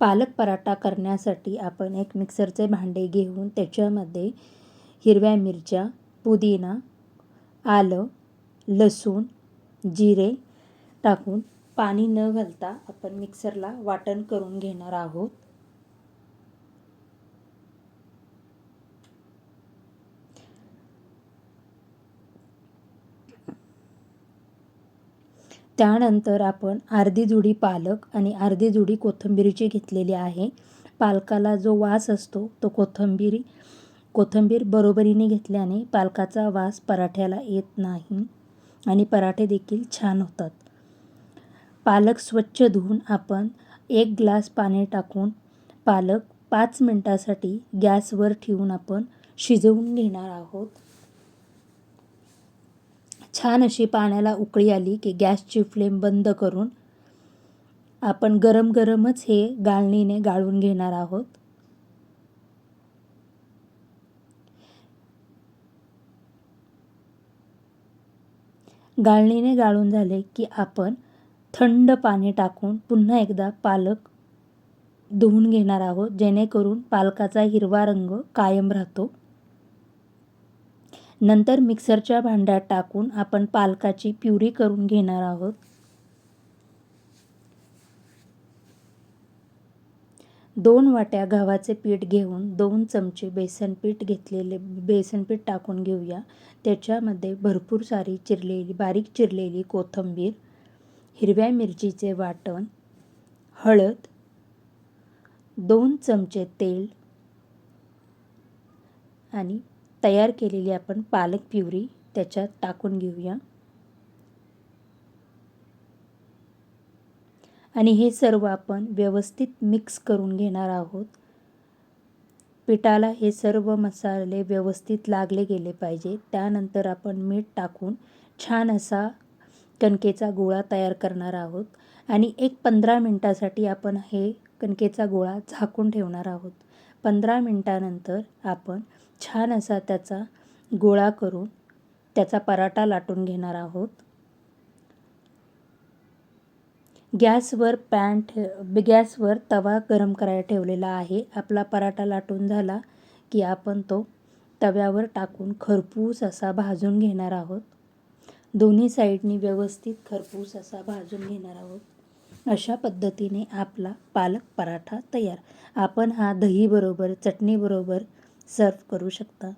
पालक पराठा करण्यासाठी आपण एक मिक्सरचे भांडे घेऊन त्याच्यामध्ये हिरव्या मिरच्या पुदिना आलं लसूण जिरे टाकून पाणी न घालता आपण मिक्सरला वाटण करून घेणार आहोत. त्यानंतर आपण अर्धी जुडी पालक आणि अर्धी जुडी कोथिंबीरीची घेतलेली आहे. पालकाला जो वास असतो तो कोथिंबीरी कोथिंबीर बरोबरीने घेतल्याने पालकाचा वास पराठ्याला येत नाही आणि पराठे देखील छान होतात. पालक स्वच्छ धुवून आपण एक ग्लास पाणी टाकून पालक पाच मिनटासाठी गॅसवर ठेवून आपण शिजवून घेणार आहोत. छान अशी पाण्याला उकळी आली की गॅसची फ्लेम बंद करून आपण गरम गरमच हे गाळणीने गाळून घेणार आहोत. गाळणीने गाळून झाले की आपण थंड पाणी टाकून पुन्हा एकदा पालक धुवून घेणार आहोत जेणेकरून पालकाचा हिरवा रंग कायम राहतो. नंतर मिक्सरच्या भांड्यात टाकून आपण पालकाची प्युरी करून घेणार आहोत. दोन वाट्या गव्हाचे पीठ घेऊन दोन चमचे बेसन पीठ घेतलेले बेसन पीठ टाकून घेऊया. त्याच्यामध्ये भरपूर सारी चिरलेली बारीक चिरलेली कोथिंबीर हिरव्या मिरचीचे वाटण हळद दोन चमचे तेल आणि तयार केलेली आपण पालक प्युरी त्याच्यात टाकून घेऊया. आणि हे सर्व आपण व्यवस्थित मिक्स करून घेणार आहोत. पिठाला हे सर्व मसाले व्यवस्थित लागले गेले पाहिजे. त्यानंतर आपण मीठ टाकून छान असा कणकेचा गोळा तयार करणार आहोत. आणि एक पंधरा मिनटासाठी आपण हे कणकेचा गोळा झाकून ठेवणार आहोत. पंधरा मिनटानंतर आपण छान असा त्याचा गोळा करून त्याचा पराठा लाटून घेणार आहोत. गॅसवर पॅन ठे गॅसवर तवा गरम करायला ठेवलेला आहे. आपला पराठा लाटून झाला की आपण तो तव्यावर टाकून खरपूस असा भाजून घेणार आहोत. दोन्ही साईडनी व्यवस्थित खरपूस असा भाजून घेणार आहोत. अशा पद्धतीने आपला पालक पराठा तयार. आपण हा दहीबरोबर चटणीबरोबर सर्व करू शकता.